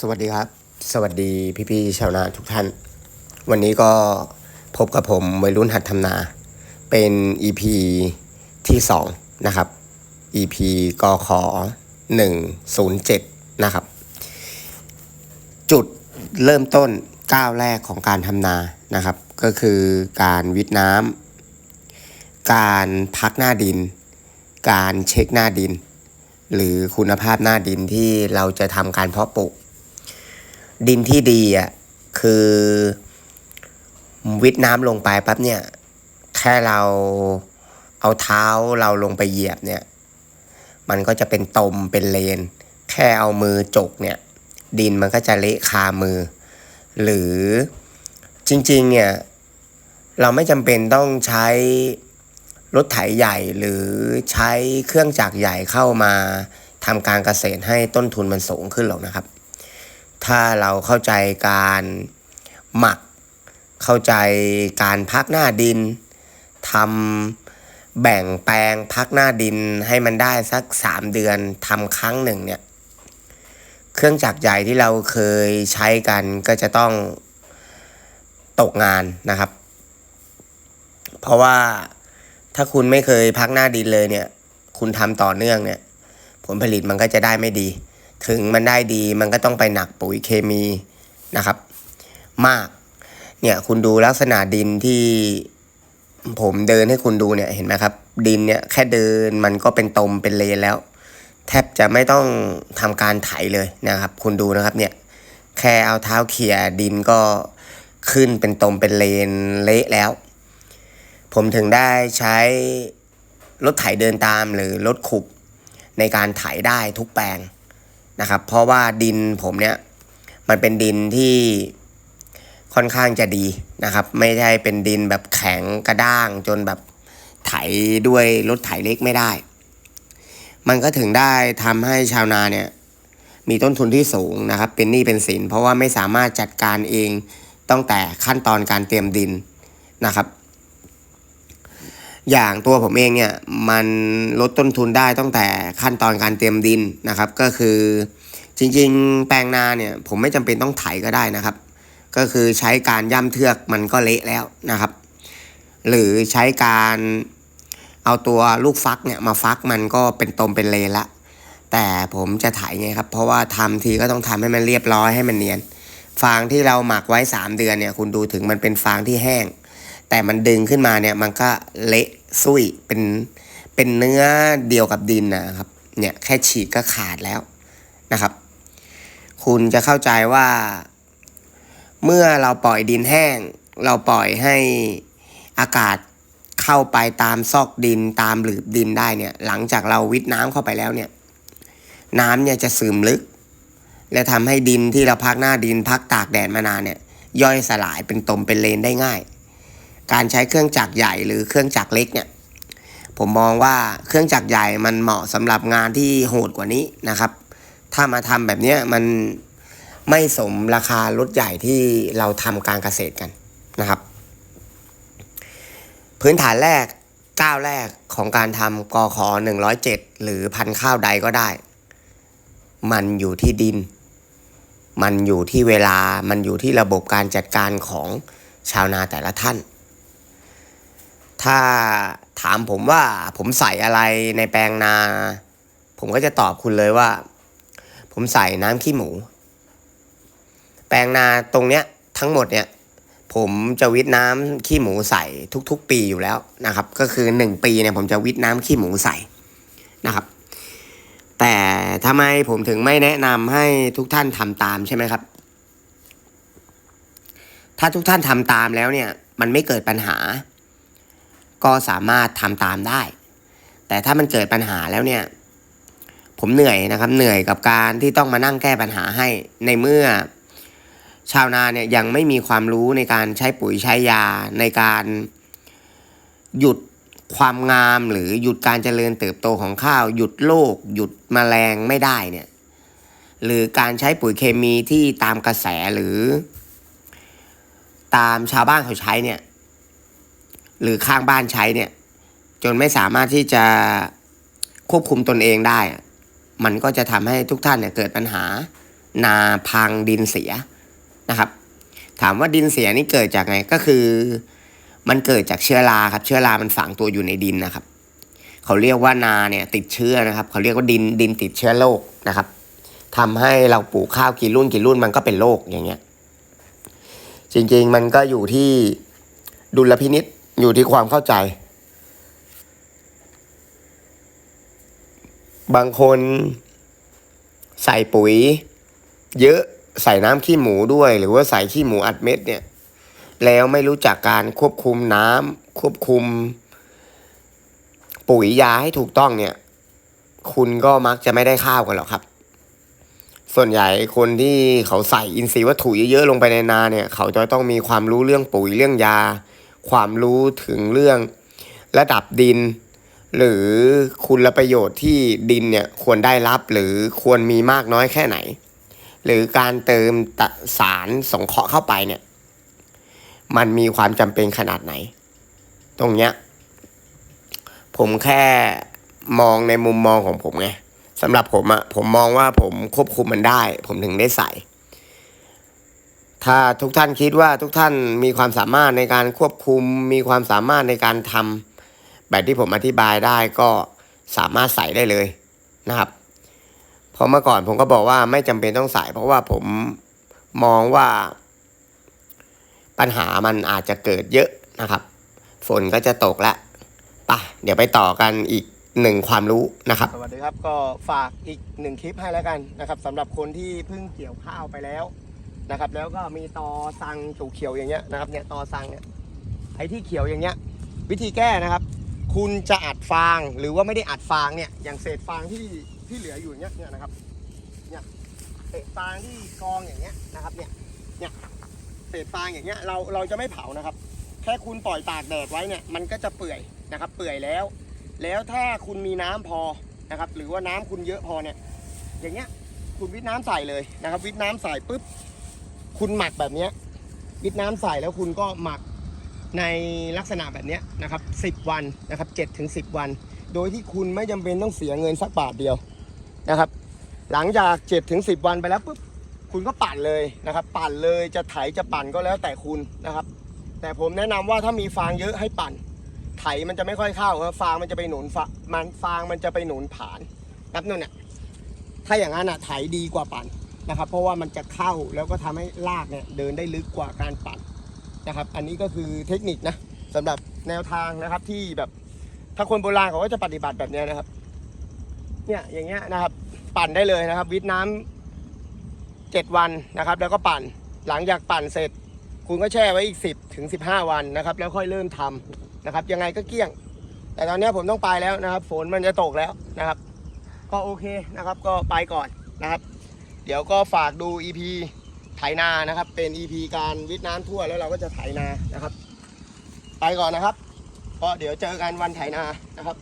สวัสดีครับ สวัสดีพี่ๆชาวนาทุกท่าน วันนี้ก็พบกับผมวัยรุ่นหัดทำนา เป็น EP ที่ 2 นะครับ EP กขอ107 นะครับ จุดเริ่มต้นก้าวแรกของการทำนานะครับ ก็คือการวิดน้ำการพักหน้าดิน การเช็คหน้าดิน หรือคุณภาพหน้าดินที่เราจะทำการเพาะปลูก ดินที่ดีอะคือวิดน้ำลงไปปั๊บเนี่ย แค่เราเอาเท้าเราลงไปเหยียบเนี่ย มันก็จะเป็นตมเป็นเลน แค่เอามือจกเนี่ย ดินมันก็จะเละคามือ หรือจริงๆเนี่ย เราไม่จำเป็นต้องใช้รถไถใหญ่หรือใช้เครื่องจักรใหญ่เข้ามาทำการเกษตรให้ต้นทุนมันสูงขึ้นหรอกนะครับ ถ้าเราเข้าใจการหมัก เข้าใจการพักหน้าดินทำแบ่งแปลงพักหน้าดินให้มันได้สักสามเดือนทำครั้งหนึ่งเนี่ย เครื่องจักรใหญ่ที่เราเคยใช้กันก็จะต้องตกงานนะครับ เพราะว่าถ้าคุณไม่เคยพักหน้าดินเลยเนี่ย คุณทำต่อเนื่องเนี่ย ผลผลิตมันก็จะได้ไม่ดี ถึงมันได้ดีมันก็ต้องไปหนักปุ๋ยเคมีนะครับ มาก เนี่ยคุณดูลักษณะดินที่ผมเดินให้คุณดูเนี่ยเห็นไหมครับ ดินเนี่ยแค่เดินมันก็เป็นตมเป็นเลนแล้ว แทบจะไม่ต้องทำการไถเลยนะครับ คุณดูนะครับเนี่ยแค่เอาเท้าเขี่ยดินก็ขึ้นเป็นตมเป็นเลนเละแล้ว ผมถึงได้ใช้รถไถเดินตามหรือรถขุบในการไถได้ทุกแปลง นะครับ เพราะว่าดินผมเนี่ยมันเป็นดินที่ค่อนข้างจะดีนะครับ ไม่ใช่เป็นดินแบบแข็งกระด้างจนแบบไถด้วยรถไถเล็กไม่ได้ มันก็ถึงได้ทำให้ชาวนาเนี่ยมีต้นทุนที่สูงนะครับ เป็นหนี้เป็นสินเพราะว่าไม่สามารถจัดการเองตั้งแต่ขั้นตอนการเตรียมดินนะครับ อย่างตัวผมเองเนี่ยมันลดต้นทุนได้ตั้งแต่ขั้นตอนการเตรียมดินนะครับ ก็คือจริงๆ แปลงนาเนี่ยผมไม่จำเป็นต้องไถก็ได้นะครับ ก็คือใช้การย่ำเทือกมันก็เละแล้วนะครับ หรือใช้การเอาตัวลูกฟักเนี่ยมาฟักมันก็เป็นตมเป็นเลนละ แต่ผมจะไถไงครับ เพราะว่าทำทีก็ต้องทำให้มันเรียบร้อยให้มันเนียน ฟางที่เราหมักไว้ 3 เดือนเนี่ยคุณดูถึงมันเป็นฟางที่แห้ง แต่มันดึงขึ้นมาเนี่ยมันก็เละซุยเป็นเป็นเนื้อเดียวกับดินนะครับ เนี่ยแค่ฉีกก็ขาดแล้วนะครับ คุณจะเข้าใจว่า เมื่อเราปล่อยดินแห้ง เราปล่อยให้อากาศเข้าไปตามซอกดินตามหลืบดินได้เนี่ย หลังจากเราวิทน้ำเข้าไปแล้วเนี่ย น้ำเนี่ยจะซึมลึก และทำให้ดินที่เราพักหน้าดินพักตากแดดมานานเนี่ย ย่อยสลายเป็นตมเป็นเลนได้ง่าย การใช้เครื่องจักรใหญ่หรือเครื่องจักรเล็กเนี่ยผมมองว่าเครื่องจักรใหญ่มันเหมาะสำหรับงานที่โหดกว่านี้นะครับ ถ้ามาทำแบบเนี้ยมันไม่สมราคารถใหญ่ที่เราทำการเกษตรกันนะครับ พื้นฐานแรกก้าวแรกของการทำกอขอ107 หรือพันข้าวใดก็ได้ มันอยู่ที่ดิน มันอยู่ที่เวลา มันอยู่ที่ระบบการจัดการของชาวนาแต่ละท่าน ถ้าถามผมว่าผมใส่อะไรในแปลงนา ผมก็จะตอบคุณเลยว่า ผมใส่น้ำขี้หมู แปลงนาตรงเนี้ยทั้งหมดเนี่ย ผมจะวิทน้ำขี้หมูใส่ทุก ๆ ปีอยู่แล้วนะครับ ก็คือหนึ่งปีเนี่ยผมจะวิทน้ำขี้หมูใส่นะครับ แต่ทำไมผมถึงไม่แนะนำให้ทุกท่านทำตามใช่ไหมครับ ถ้าทุกท่านทำตามแล้วเนี่ย มันไม่เกิดปัญหา ก็สามารถทำตามได้ แต่ถ้ามันเกิดปัญหาแล้วเนี่ย ผมเหนื่อยนะครับ เหนื่อยกับการที่ต้องมานั่งแก้ปัญหาให้ในเมื่อ ชาวนาเนี่ยยังไม่มีความรู้ในการใช้ปุ๋ยใช้ยาในการหยุดความงามหรือหยุดการเจริญเติบโตของข้าว หยุดโรคหยุดแมลงไม่ได้เนี่ยหรือการใช้ปุ๋ยเคมีที่ตามกระแสหรือ ตามชาวบ้านเขาใช้เนี่ย หรือข้างบ้านใช้เนี่ย จนไม่สามารถที่จะควบคุมตนเองได้ มันก็จะทำให้ทุกท่านเนี่ยเกิดปัญหานาพังดินเสียนะครับ ถามว่าดินเสียนี่เกิดจากไงก็คือ มันเกิดจากเชื้อราครับ เชื้อรามันฝังตัวอยู่ในดินนะครับ เขาเรียกว่านาเนี่ยติดเชื้อนะครับ เขาเรียกว่าดินดินติดเชื้อโรคนะครับทำให้เราปลูกข้าวกี่รุ่นกี่รุ่นมันก็เป็นโรคอย่างเงี้ย จริงๆมันก็อยู่ที่ดุลพินิษ อยู่ที่ความเข้าใจ บางคนใส่ปุ๋ย เยอะใส่น้ำขี้หมูด้วย หรือว่าใส่ขี้หมูอัดเม็ดเนี่ย แล้วไม่รู้จักการควบคุมน้ำควบคุม ปุ๋ยยาให้ถูกต้องเนี่ย คุณก็มักจะไม่ได้ข้าวกันหรอกครับ ส่วนใหญ่คนที่เขาใส่อินทรีย์วัตถุเยอะๆลงไปในนาเนี่ย เขาจะต้องมีความรู้เรื่องปุ๋ยเรื่องยา ความรู้ถึงเรื่องระดับดิน หรือคุณประโยชน์ที่ดินเนี่ยควรได้รับหรือควรมีมากน้อยแค่ไหน หรือการเติมตสารสงเคราะห์เข้าไปเนี่ยมันมีความจำเป็นขนาดไหน ตรงเนี้ยผมแค่มองในมุมมองของผมไงสำหรับผมอะผมมองว่าผมควบคุมมันได้ ผมถึงได้ใส่ ถ้าทุกท่านคิดว่าทุกท่านมีความสามารถในการควบคุม มีความสามารถในการทำแบบที่ผมอธิบายได้ก็สามารถใส่ได้เลยนะครับเพราะเมื่อก่อนผมก็บอกว่าไม่จำเป็นต้องใส่เพราะว่าผมมองว่า ปัญหามันอาจจะเกิดเยอะนะครับ ฝนก็จะตกละปะเดี๋ยวไปต่อกันอีกหนึ่งความรู้นะครับ สวัสดีครับก็ฝากอีกหนึ่งคลิปให้แล้วกันนะครับสำหรับคนที่เพิ่งเกี่ยวข้าวไปแล้ว นะครับ แล้วก็มีตอสังเขียวๆอย่างเงี้ยนะครับเนี่ยตอสังเนี่ยไอ้ที่เขียวอย่างเงี้ยวิธีแก้นะครับ คุณจะอัดฟางหรือว่าไม่ได้อัดฟางเนี่ยอย่างเศษฟางที่ที่เหลืออยู่เงี้ยเนี่ยนะครับเนี่ยเศษฟางที่กองอย่างเงี้ยนะครับเนี่ยเนี่ยเศษฟางอย่างเงี้ยเราเราจะไม่เผานะครับ แค่คุณปล่อยตากแดดไว้เนี่ยมันก็จะเปื่อยนะครับ เปื่อยแล้ว แล้วถ้าคุณมีน้ำพอนะครับ หรือว่าน้ำคุณเยอะพอเนี่ยอย่างเงี้ยคุณวิทน้ำใส่เลยนะครับ วิทน้ำใส่ปุ๊บ คุณหมักแบบเนี้ยวิทน้ำใส่แล้วคุณก็หมักในลักษณะแบบนี้นะครับ10 วันนะครับ7ถึง10 วัน โดยที่คุณไม่จำเป็นต้องเสียเงินสักบาทเดียวนะครับ หลังจาก7ถึง10 วันไปแล้วปุ๊บคุณก็ปั่นเลยนะครับ ปั่นเลยจะไถจะปั่นก็แล้วแต่คุณนะครับ แต่ผมแนะนำว่าถ้ามีฟางเยอะให้ปั่น ไถมันจะไม่ค่อยเข้าครับฟางมันจะไปหนุนฟามันฟางมันจะไปหนุนผานนับนู่นเนี่ยถ้าอย่างนั้นอะไถดีกว่าปั่น นะครับ เพราะว่ามันจะเข้าแล้วก็ทำให้รากเนี่ยเดินได้ลึกกว่าการปั่นนะครับ อันนี้ก็คือเทคนิคนะสำหรับแนวทางนะครับที่แบบถ้าคนโบราณเขาก็จะปฏิบัติแบบนี้นะครับ เนี่ยอย่างเงี้ยนะครับ ปั่นได้เลยนะครับ วิทน้ำเจ็ดวันนะครับ แล้วก็ปั่นหลังจากปั่นเสร็จ คุณก็แช่ไว้อีก 10ถึง15 วันนะครับ แล้วค่อยเริ่มทำนะครับ ยังไงก็เกลี้ยง แต่ตอนนี้ผมต้องไปแล้วนะครับ ฝนมันจะตกแล้วนะครับ ก็โอเคนะครับ ก็ไปก่อนนะครับ เดี๋ยวก็ฝากดู EP ไถนานะครับ เป็น EP การวิทย์น้ำทั่วแล้วเราก็จะไถนานะครับ ไปก่อนนะครับก็เดี๋ยวเจอกันวันไถนานะครับ